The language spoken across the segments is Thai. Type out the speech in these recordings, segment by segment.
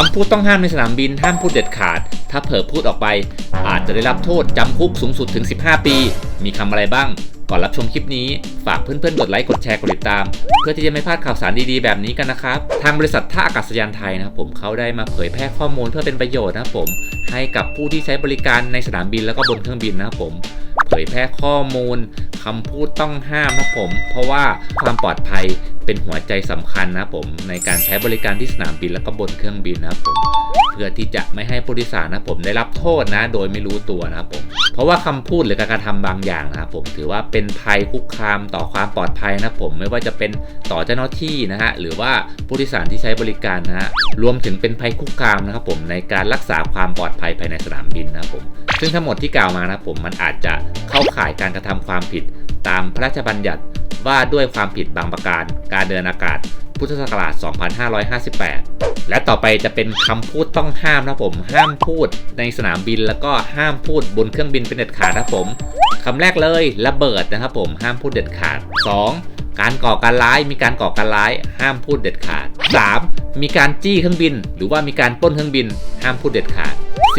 คำพูดต้องห้ามในสนามบินห้ามพูดเด็ดขาด ถ้าเผลอพูดออกไป อาจจะได้รับโทษจำคุกสูงสุดถึง 15 ปี มีคำอะไรบ้าง ก่อนรับชมคลิปนี้ ฝากเพื่อนๆกดไลค์กดแชร์กดติดตาม เพื่อที่จะไม่พลาดข่าวสารดีๆแบบนี้กันนะครับ ทางบริษัทท่าอากาศยานไทยนะครับผมเขาได้มาเผยแพร่ข้อมูลเพื่อเป็นประโยชน์นะครับผม ให้กับผู้ที่ใช้บริการในสนามบินแล้วก็บนเครื่องบินนะครับผม เผยแพร่ข้อมูล คำพูดต้องห้ามนะผม เพราะว่าความปลอดภัยเป็นหัวใจสำคัญนะผมในการใช้บริการที่สนามบินแล้วก็บนเครื่องบินนะผม เพื่อที่จะไม่ให้ผู้โดยสารนะผมได้รับโทษนะ โดยไม่รู้ตัวนะผม ราะว่าคำพูดหรือการกระทำบางอย่างนะครับผมถือว่าเป็นภัยคุกคามต่อความปลอดภัยนะผมไม่ว่าจะเป็นต่อเจ้าหน้าที่นะฮะหรือว่าผู้โดยสารที่ใช้บริการนะฮะรวมถึงเป็นภัยคุกคามนะครับผมในการรักษาความปลอดภัยภายในสนามบินนะครับผมซึ่งทั้งหมดที่กล่าวมานะครับผมมันอาจจะเข้าข่ายการกระทำความผิดตามพระราชบัญญัติ ว่าด้วยความผิดบางประการ การเดินอากาศ พุทธศักราช 2558 และต่อไปจะเป็นคำพูดต้องห้ามนะครับผม ห้ามพูดในสนามบินแล้วก็ห้ามพูดบนเครื่องบินเป็นเด็ดขาดนะครับผมคำแรกเลยระเบิดนะครับผม ห้ามพูดเด็ดขาด 2. การก่อการร้ายมีการก่อการร้าย ห้ามพูดเด็ดขาด 3. มีการจี้เครื่องบิน หรือว่ามีการป้นเครื่องบิน ห้ามพูดเด็ดขาด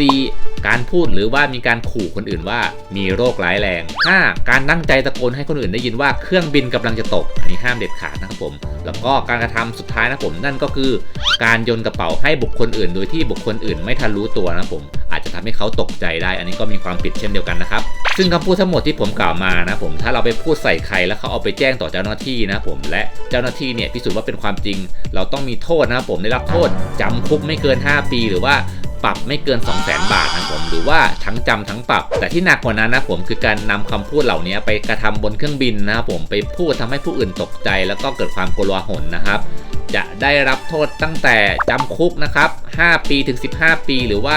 4. การพูดหรือว่ามีการขู่คนอื่นว่ามีโรคร้ายแรง 5. การตั้งใจตะโกนให้คนอื่นได้ยินว่าเครื่องบินกำลังจะตก อันนี้ห้ามเด็ดขาดนะครับผม แล้วก็การกระทำสุดท้ายนะผมนั่นก็คือ การโยนกระเป๋าให้บุคคลอื่น โดยที่บุคคลอื่นไม่ทันรู้ตัวนะครับผม อาจจะทำให้เขาตกใจได้ อันนี้ก็มีความผิดเช่นเดียวกันนะครับซึ่งคำพูดทั้งหมดที่ผมกล่าวมานะผมถ้าเราไปพูดใส่ใครแล้วเขาเอาไปแจ้งต่อเจ้าหน้าที่นะผมและเจ้าหน้าที่เนี่ยพิสูจน์ว่าเป็นความจริง เราต้องมีโทษนะครับผมได้รับโทษจำคุกไม่เกิน 5 ปี หรือว่า ปรับไม่เกิน 2 0 0 0 0 0 บาทนะผมหรือว่าทั้งจำทั้งปรับ แต่ที่หนักกว่านั้นนะผมคือการนำคำพูดเหล่านี้ไปกระทำบนเครื่องบินนะครับผมไปพูดทำให้ผู้อื่นตกใจ แล้วก็เกิดความกลัวหนนะครับจะได้รับโทษตั้งแต่จำคุกนะครับ 5 ปีถึง 15 ปี หรือว่า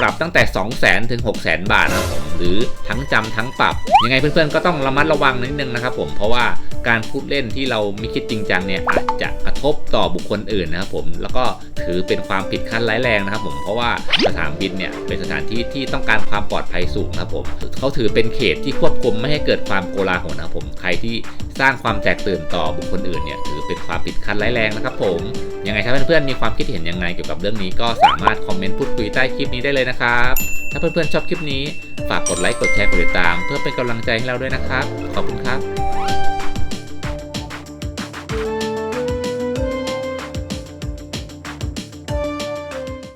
ปรับตั้งแต่ 2 0 0 0 0 0ถึง6 0 0 0 0บาทนะผมหรือทั้งจำทั้งปรับ ยังไงเพื่อนๆก็ต้องระมัดระวังนิดนึงนะครับผมเพราะว่า การพูดเล่นที่เราไม่คิดจริงจังเนี่ยอาจจะกระทบต่อบุคคลอื่นนะครับผมแล้วก็ถือเป็นความผิดขั้นร้ายแรงนะครับผมเพราะว่าสถานบินเนี่ยเป็นสถานที่ที่ต้องการความปลอดภัยสูงนะครับผมเขาถือเป็นเขตที่ควบคุมไม่ให้เกิดความโกลาหลนะครับผมใครที่สร้างความแตกตื่นต่อบุคคลอื่นเนี่ยถือเป็นความผิดขั้นร้ายแรงนะครับผมยังไงถ้าเพื่อนๆมีความคิดเห็นยังไงเกี่ยวกับเรื่องนี้ก็สามารถคอมเมนต์พูดคุยใต้คลิปนี้ได้เลยนะครับถ้าเพื่อนๆชอบคลิปนี้ ฝากกดไลค์กดแชร์กดติดตาม เพื่อเป็นกำลังใจให้เราด้วยนะครับ ขอบคุณครับ